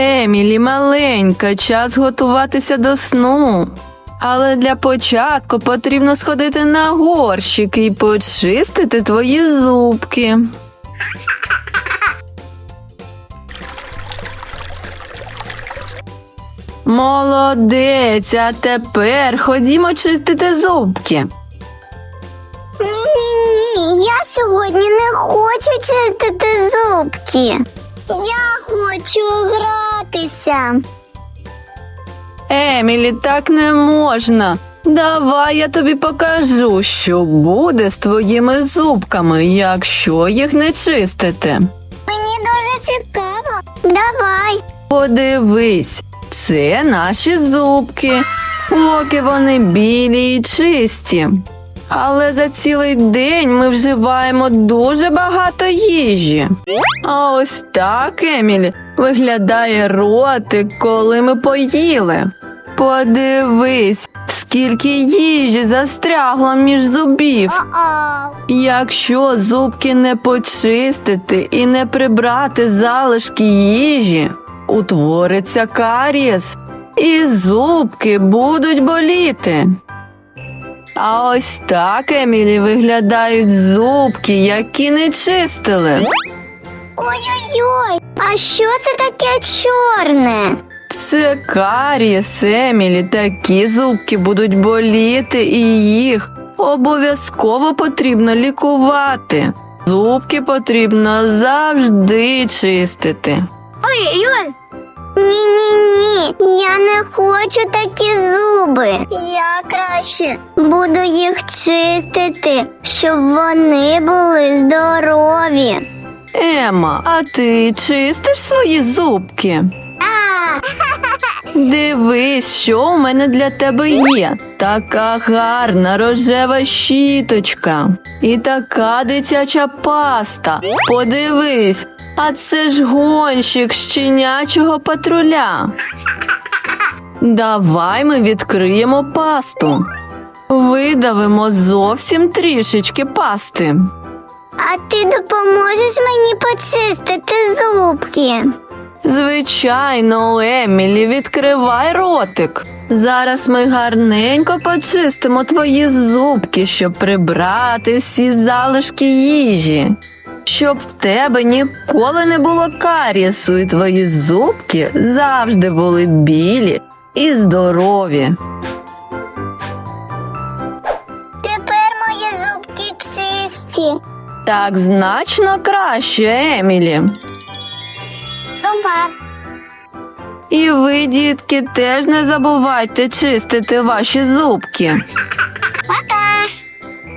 Емілі, маленька, час готуватися до сну. Але для початку потрібно сходити на горщик і почистити твої зубки. Молодець, а тепер ходімо чистити зубки. Ні-ні-ні, я сьогодні не хочу чистити зубки. Я хочу гратися. Емілі, так не можна. Давай я тобі покажу, що буде з твоїми зубками, якщо їх не чистити. Мені дуже цікаво. Давай. Подивись, це наші зубки. Поки вони білі і чисті. Але за цілий день ми вживаємо дуже багато їжі. А ось так, Емілі, виглядає ротик, коли ми поїли. Подивись, скільки їжі застрягло між зубів. Якщо зубки не почистити і не прибрати залишки їжі, утвориться карієс, і зубки будуть боліти. А ось так, Емілі, виглядають зубки, які не чистили. Ой-ой-ой, а що це таке чорне? Це карієс, Емілі, такі зубки будуть боліти, і їх обов'язково потрібно лікувати. Зубки потрібно завжди чистити. Ой-ой-ой. Ні-ні-ні, я не хочу такі зуби. Я краще буду їх чистити, щоб вони були здорові. Ема, а ти чистиш свої зубки? Дивись, що у мене для тебе є. Така гарна рожева щіточка і така дитяча паста. Подивись, а це ж гонщик щенячого патруля. Давай ми відкриємо пасту. Видавимо зовсім трішечки пасти. А ти допоможеш мені почистити зубки? Звичайно, Емілі, відкривай ротик. Зараз ми гарненько почистимо твої зубки, щоб прибрати всі залишки їжі. Щоб в тебе ніколи не було карісу, і твої зубки завжди були білі і здорові. Тепер мої зубки чисті. Так значно краще, Емілі. Супер. І ви, дітки, теж не забувайте чистити ваші зубки.